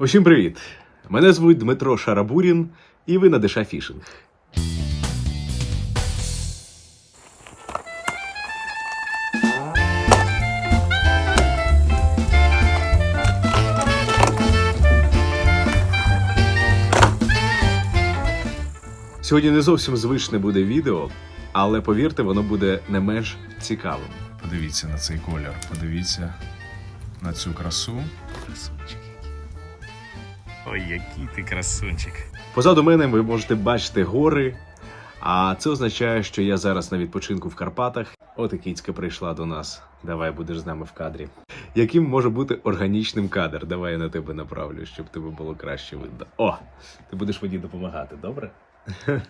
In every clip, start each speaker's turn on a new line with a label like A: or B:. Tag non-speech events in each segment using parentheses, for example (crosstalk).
A: Усім привіт! Мене звуть Дмитро Шарабурін, і ви на Деша Фішинг. Сьогодні не зовсім звичне буде відео, але повірте, воно буде не менш цікавим.
B: Подивіться на цей колір, подивіться на цю красу.
C: Красунчик. Ой, який ти красунчик.
A: Позаду мене ви можете бачити гори, а це означає, що я зараз на відпочинку в Карпатах. От і кіцька прийшла до нас. Давай будеш з нами в кадрі. Яким може бути органічним кадр? Давай я на тебе направлю, щоб тебе було краще видно. О, ти будеш мені допомагати, добре? (laughs)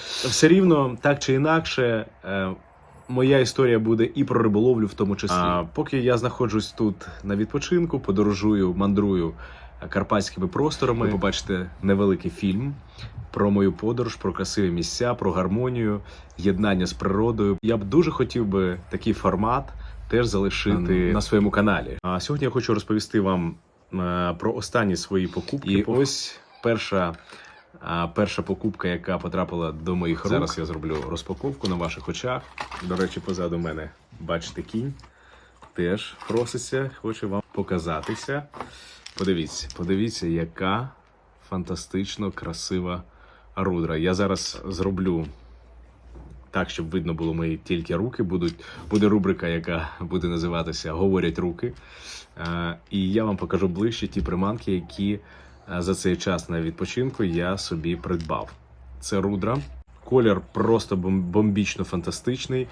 A: Все рівно, так чи інакше, е, моя історія буде і про риболовлю в тому числі. А поки я знаходжусь тут на відпочинку, подорожую, мандрую карпатськими просторами, ви побачите невеликий фільм про мою подорож, про красиві місця, про гармонію, єднання з природою. Я б дуже хотів би такий формат теж залишити на своєму каналі. А сьогодні я хочу розповісти вам е, про останні свої покупки. І ось перша. А перша покупка, яка потрапила до моїх рук. Зараз я зроблю розпаковку на ваших очах. До речі, позаду мене бачите кінь. Теж проситься, хоче вам показатися. Подивіться, подивіться, яка фантастично красива рудра. Я зараз зроблю так, щоб видно було мої тільки руки. Будуть, буде рубрика, яка буде називатися Говорять руки. Е, і я вам покажу ближче ті приманки, які е, за цей час на відпочинку я собі придбав. Це рудра. Колір просто бомбічно фантастичний.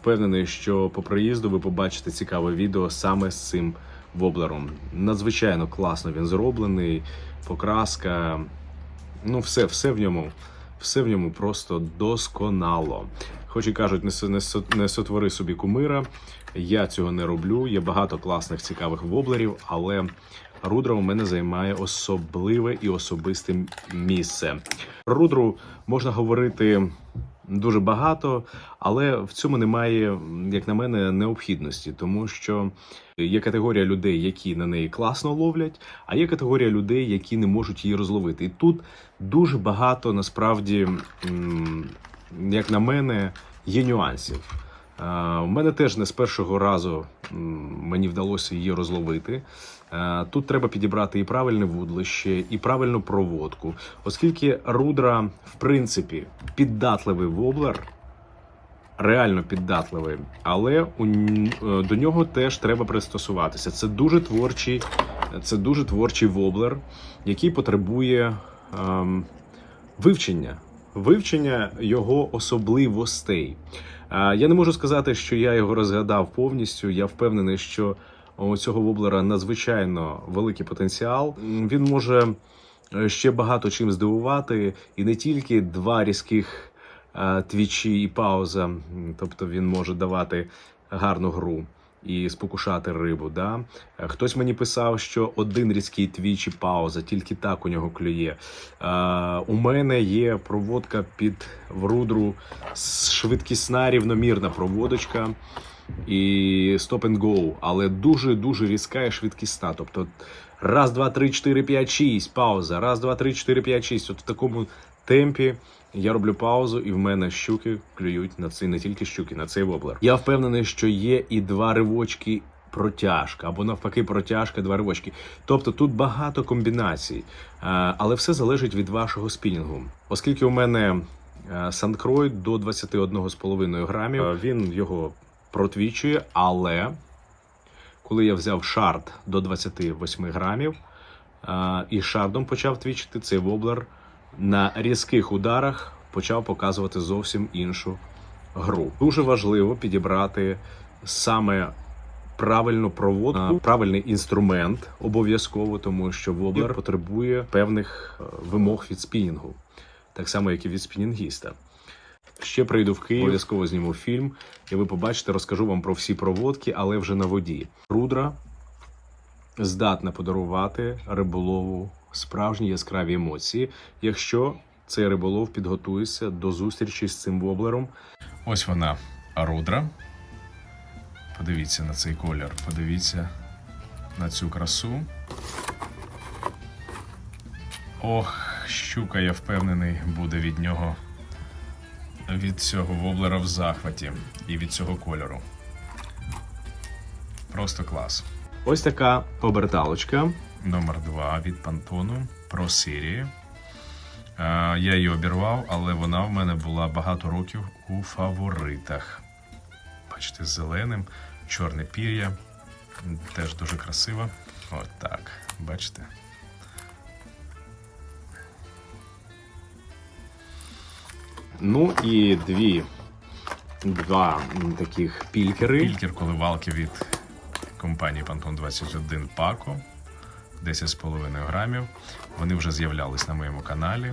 A: Впевнений, що по приїзду ви побачите цікаве відео саме з цим воблером. Надзвичайно класно він зроблений, покраска. Ну, все, все в ньому, все в ньому просто досконало. Хоч і кажуть, не, не, не сотвори собі кумира. Я цього не роблю. Є багато класних цікавих воблерів, але рудра у мене займає особливе і особисте місце. Про рудру можна говорити дуже багато, але в цьому немає, як на мене, необхідності, тому що є категорія людей, які на неї класно ловлять, а є категорія людей, які не можуть її розловити. І тут дуже багато насправді, як на мене, є нюансів. У мене теж не з першого разу мені вдалося її розловити. Тут треба підібрати і правильне вудлище, і правильну проводку, оскільки рудра, в принципі, піддатливий воблер, реально піддатливий, але у, е, до нього теж треба пристосуватися. Це дуже творчий, це дуже творчий воблер, який потребує ем, вивчення, вивчення його особливостей. Я не можу сказати, що я його розгадав повністю. Я впевнений, що у цього воблера надзвичайно великий потенціал. Він може е, ще багато чим здивувати, і не тільки два різких е, твічі і пауза. Тобто він може давати гарну гру. І спокушати рибу. Да? Е, Хтось мені писав, що один різкий твіч і пауза, тільки так у нього клює. Е, у мене є проводка під врудру швидкісна рівномірна проводочка і stop and go, але дуже дуже різка і швидкісна. Тобто раз, два, три, чотири, п'ять, шість, пауза. Раз, два, три, чотири, п'ять, шість. От в такому темпі я роблю паузу, і в мене щуки клюють на цей не тільки щуки, на цей воблер. Я впевнений, що є і два ривочки. Протяжка або навпаки протяжка, два ривочки. Тобто тут багато комбінацій, але все залежить від вашого спінінгу. Оскільки у мене е, Сандкрой до 21,5 грамів, е, він його протвічує, але коли я взяв шард до 28 грамів е, і шардом почав твічити, цей воблер на різких ударах почав показувати зовсім іншу гру. Дуже важливо підібрати саме правильну проводку, правильний інструмент обов'язково, тому що воблер потребує певних е, вимог від спінінгу, так само, як і від спінінгіста. Ще прийду в Київ, обов'язково зніму фільм, і ви побачите, розкажу вам про всі проводки, але вже на воді. Рудра здатна подарувати риболову справжні яскраві емоції, якщо цей риболов підготується до зустрічі з цим воблером
B: Ось вона рудра. Подивіться на цей колір, подивіться на цю красу.
A: Ох, щука, я впевнений, буде від нього. Від цього воблера в захваті і від цього кольору. Просто клас.
B: Ось така оберталочка.
A: Номер 2 від Пантону про Сирії. Е, Я її обірвав, але вона в мене була багато років у фаворитах. Бачите, з зеленим, чорне пір'я. Теж дуже красиво. От так. Бачите?
B: Ну і дві. Два таких пількери.
A: Пількер коливалки від компанії Pantone 21 Paco. 10,5 грамів. Вони вже з'являлись на моєму каналі.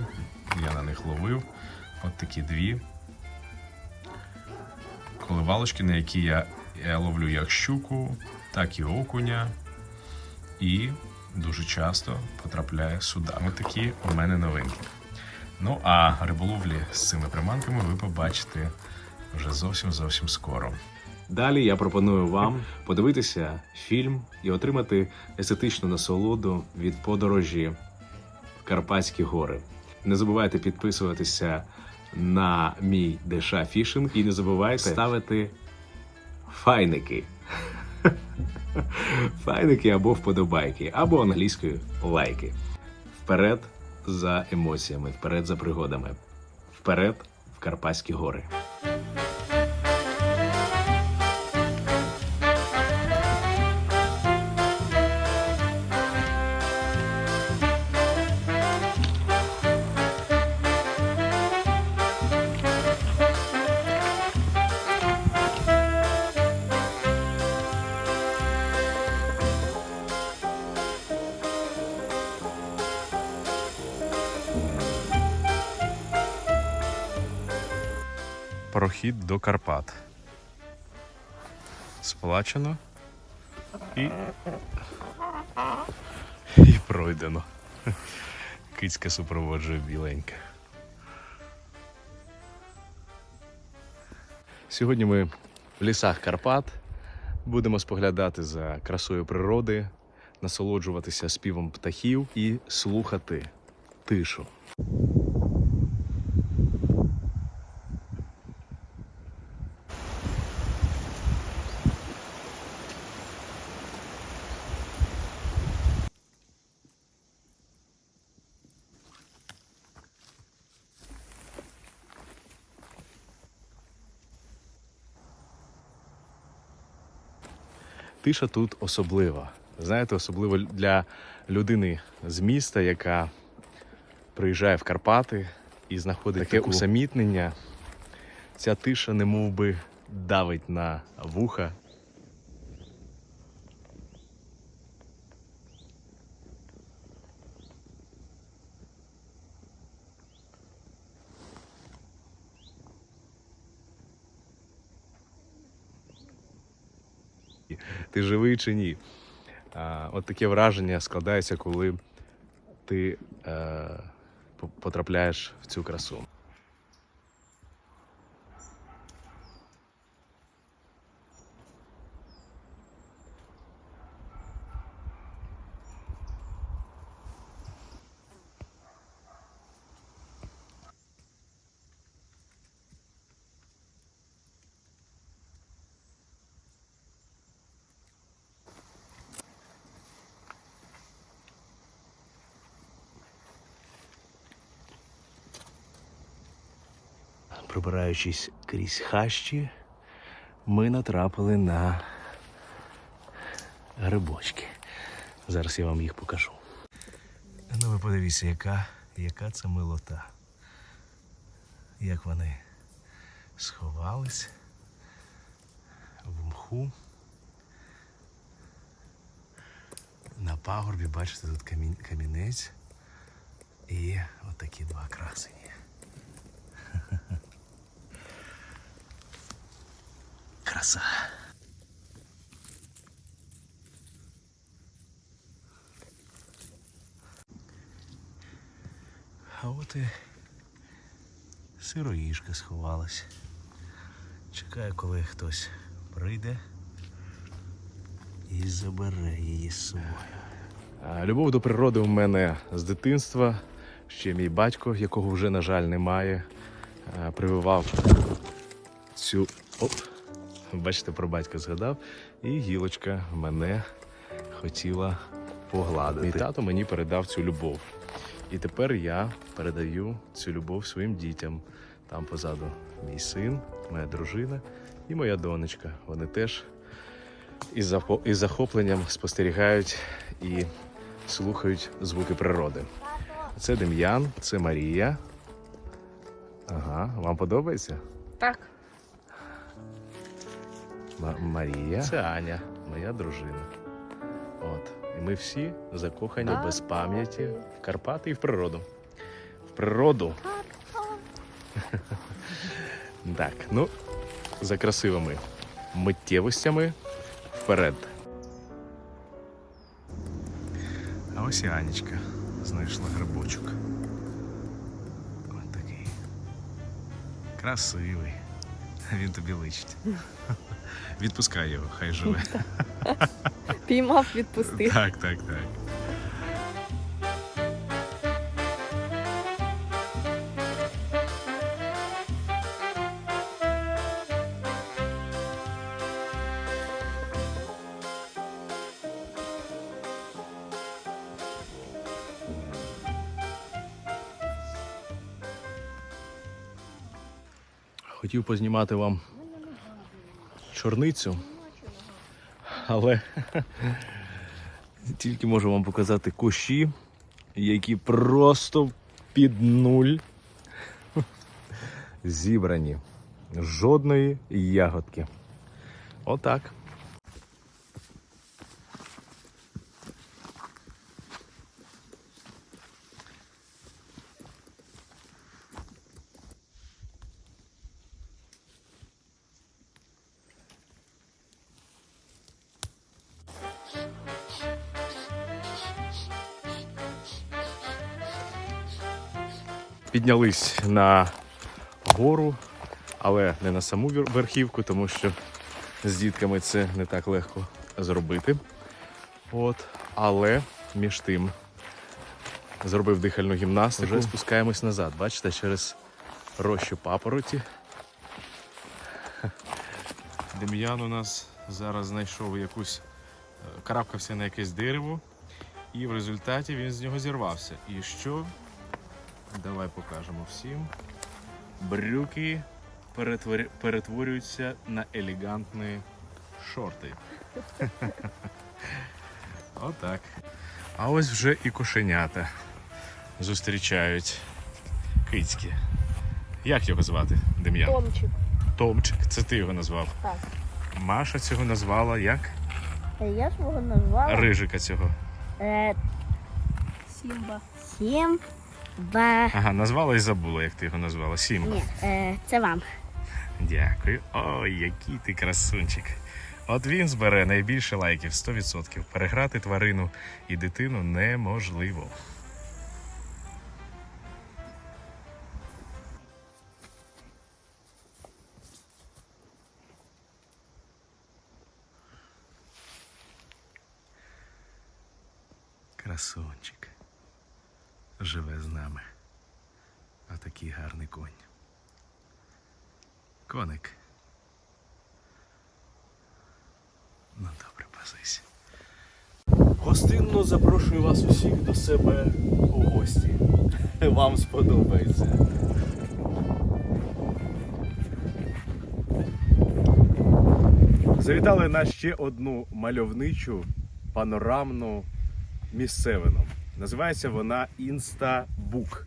A: Я на них ловив. От такі дві коливалочки, на які я, я ловлю як щуку, так і окуня. І дуже часто потрапляє сюди. Ось такі у мене новинки. Ну а риболовлі з цими приманками ви побачите вже зовсім зовсім скоро.
B: Далі я пропоную вам подивитися фільм і отримати естетичну насолоду від подорожі в Карпатські гори. Не забувайте підписуватися на мій Деша Фішинг і не забувайте ставити файники. (laughs) Файники або вподобайки, або англійською лайки. Вперед за емоціями, вперед за пригодами, вперед в Карпатські гори.
A: Прохід до Карпат. Сплачено і. І пройдено. Кицька супроводжує біленька.
B: Сьогодні ми в лісах Карпат будемо споглядати за красою природи, насолоджуватися співом птахів і слухати тишу. Тиша тут особлива. Знаєте, особливо для людини з міста, яка приїжджає в Карпати і знаходить таке усамітнення. Ця тиша не мов би давить на вуха. Ти живий чи ні. А, от таке враження складається, коли ти е, потрапляєш в цю красу. Пробираючись крізь хащі, ми натрапили на грибочки. Зараз я вам їх покажу. Ну ви подивіться, яка, яка це милота. Як вони сховались в мху. На пагорбі, бачите, тут камінь, камінець і отакі два красені. Краса. А от і сироїшка сховалась. Чекаю, коли хтось прийде і забере її з собою. Любов до природи у мене з дитинства. ще мій батько, якого вже, на жаль, немає, прививав цю. Оп, бачите, про батька згадав. І гілочка мене хотіла погладити. Мій тато мені передав цю любов. І тепер я передаю цю любов своїм дітям. Там позаду мій син, моя дружина і моя донечка. Вони теж із захопленням спостерігають і слухають звуки природи. Це Дем'ян, це Марія. Ага, вам подобається?
D: Так.
B: Ма- Марія. Це Аня, моя дружина. От. І ми всі закохані без пам'яті в Карпати і в природу. В природу. (laughs) так, ну, за красивими миттєвостями вперед.
A: А ось і Анічка знайшла грибочок. Ось такий. Красивий. (laughs) Він тобі личить. (laughs) Відпускай його, хай живе. (laughs)
D: Піймав, відпустив.
A: Так, так, так.
B: Хотів познімати вам чорницю, але (laughs) тільки можу вам показати кущі, які просто під нуль зібрані. Жодної ягодки. Отак. Піднялись на гору, але не на саму верхівку, тому що з дітками це не так легко зробити. От, але між тим зробив дихальну гімнастику. Вже спускаємось назад. Бачите, через рощу папороті.
A: Дем'ян у нас зараз знайшов якусь, е, карабкався на якесь дерево, і в результаті він з нього зірвався. І що? Давай покажемо всім. Брюки перетвор- перетворюються на елегантні шорти. (laughs) Отак. А ось вже і кошенята зустрічають кицькі. Як його звати, Дем'ян?
D: Томчик.
A: Томчик, це ти його назвав.
D: Так.
A: Маша цього назвала як?
E: Я ж його назвала
A: Рижика цього.
E: е,
D: Сімба.
E: Сім Ба.
A: Ага, назвала і забула, як ти його назвала. Сімба.
E: Ні, е, це вам.
A: Дякую. Ой, який ти красунчик. От він збере найбільше лайків 100%. Переграти тварину і дитину неможливо. Красунчик. Живе з нами. А такий гарний конь. Коник. Ну добре, пасися.
B: Гостинно запрошую вас усіх до себе у гості. (laughs) Вам сподобається. Завітали на ще одну мальовничу панорамну місцевину. Називається вона Інстабук.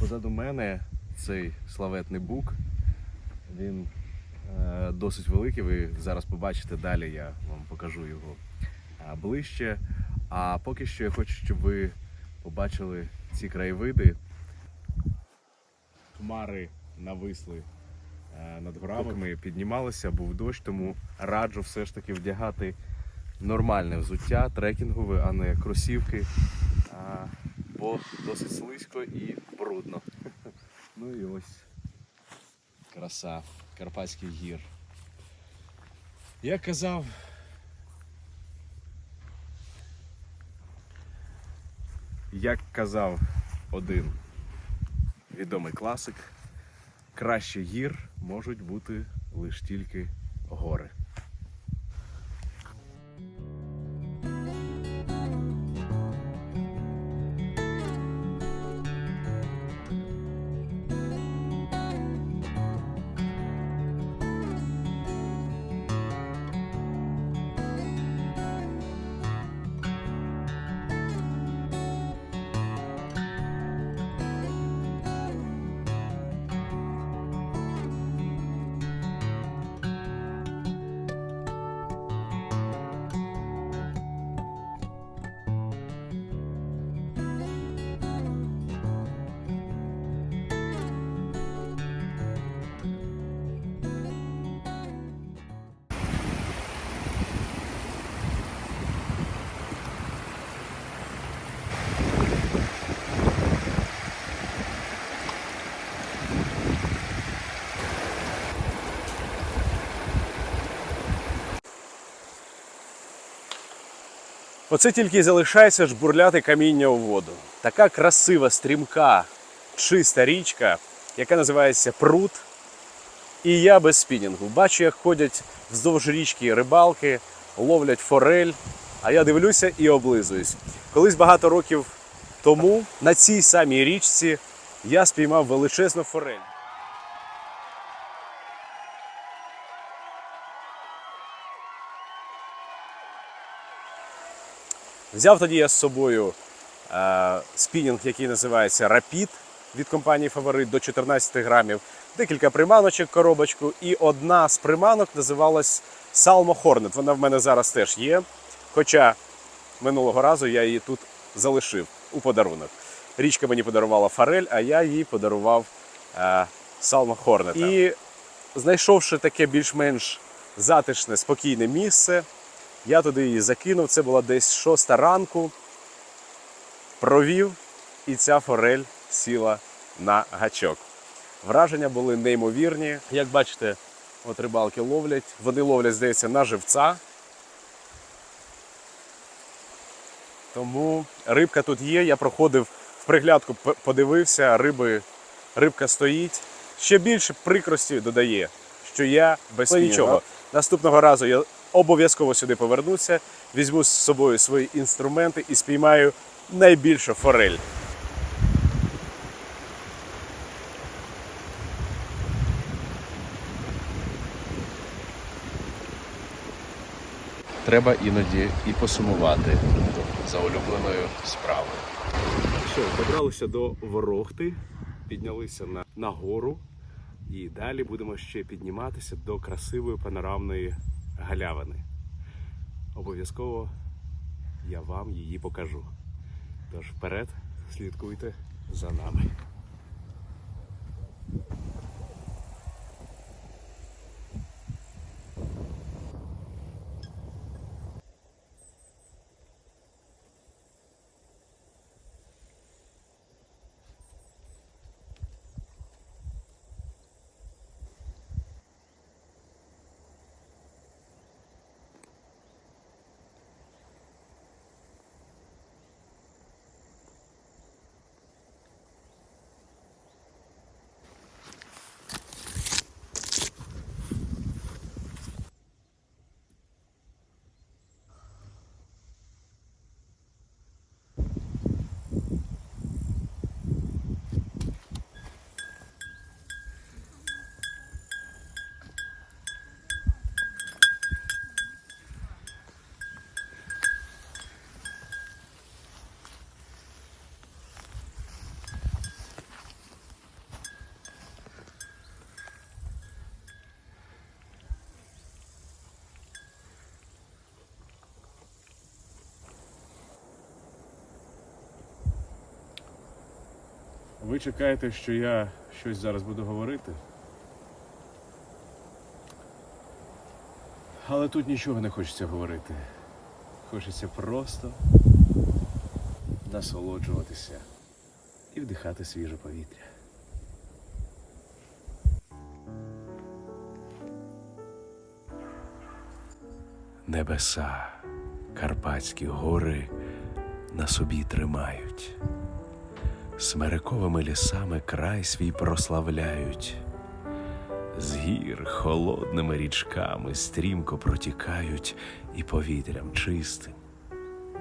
B: Позаду мене цей славетний бук. Він е, досить великий. Ви зараз побачите далі. Я вам покажу його а, ближче. А поки що я хочу, щоб ви побачили ці краєвиди. Хмари нависли е, над горами. Ми піднімалися, був дощ, тому раджу все ж таки вдягати нормальне взуття, трекінгове, а не кросівки. Бо досить слизько і брудно. (laughs) Ну і ось краса Карпатських гір. Я казав, як казав один
A: відомий класик. Краще гір можуть бути лише тільки гори.
B: Оце тільки залишається жбурляти каміння у воду. Така красива, стрімка, чиста річка, яка називається Прут. І я без спінінгу. Бачу, як ходять вздовж річки рибалки, ловлять форель. А я дивлюся і облизуюсь. Колись багато років тому на цій самій річці я спіймав величезну форель. Взяв тоді я з собою е, спінінг, який називається Rapid від компанії Фаворит до 14 грамів, декілька приманочок, коробочку, і одна з приманок називалась Salmo Hornet. Вона в мене зараз теж є. Хоча минулого разу я її тут залишив у подарунок. Річка мені подарувала форель, а я їй подарував е, Salmo Hornet. І знайшовши таке більш-менш затишне, спокійне місце, я туди її закинув. Це була десь шоста ранку. Провів, і ця форель сіла на гачок. Враження були неймовірні. Як бачите, от рибалки ловлять. Вони ловлять, здається, на живця. Тому рибка тут є. Я проходив в приглядку, подивився, риби, рибка стоїть. Ще більше прикрості додає, що я без нічого. Наступного разу я обов'язково сюди повернуся, візьму з собою свої інструменти і спіймаю найбільшу форель.
A: Треба іноді і посумувати за улюбленою справою. Що, добралися до Ворохти, піднялися на, на гору і далі будемо ще підніматися до красивої панорамної галявини. Обов'язково я вам її покажу. Тож вперед, слідкуйте за нами. Ви чекаєте, що я щось зараз буду говорити? Але тут нічого не хочеться говорити. Хочеться просто насолоджуватися і вдихати свіже повітря. Небеса, Карпатські гори на собі тримають. Смерековими лісами край свій прославляють. З гір холодними річками стрімко протікають і повітрям чистим,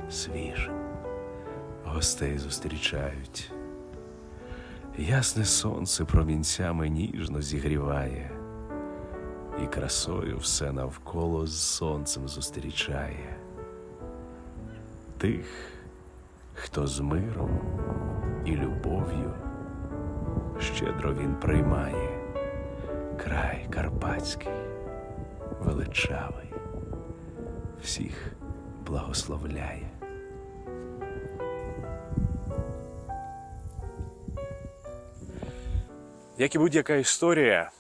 A: свіжим гостей зустрічають. Ясне сонце промінцями ніжно зігріває, і красою все навколо з сонцем зустрічає. Тих, хто з миром і любов'ю щедро він приймає край карпатський, величавий, всіх благословляє.
B: Як і будь-яка історія,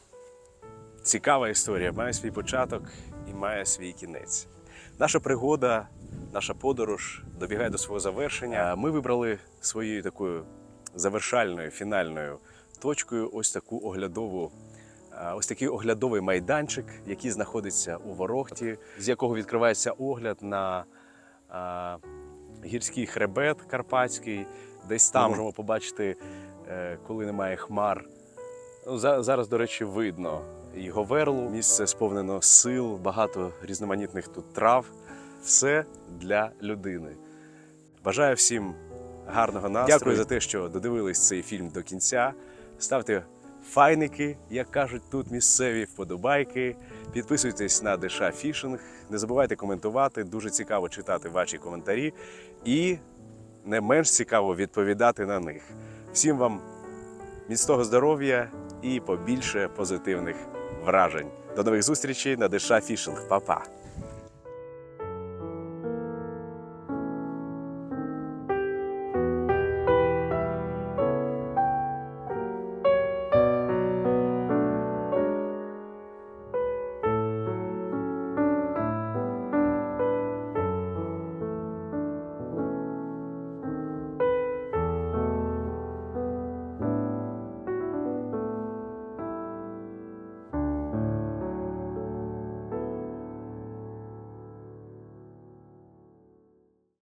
B: цікава історія має свій початок і має свій кінець. Наша пригода, наша подорож добігає до свого завершення. Ми вибрали своєю такою завершальною фінальною точкою ось таку оглядову. Ось такий оглядовий майданчик, який знаходиться у Ворохті, з якого відкривається огляд на а, гірський хребет Карпатський. Десь там можемо побачити, е, коли немає хмар, Ну, за- зараз, до речі, видно і Говерлу. Місце сповнено сил, багато різноманітних тут трав. Все для людини. Бажаю всім гарного настрою. Дякую за те, що додивились цей фільм до кінця. Ставте файники, як кажуть тут місцеві вподобайки. Підписуйтесь на Деша Фішинг. Не забувайте коментувати. Дуже цікаво читати ваші коментарі. І не менш цікаво відповідати на них. Всім вам міцного здоров'я і побільше позитивних вражень. До нових зустрічей на Деша Фішинг. Па-па!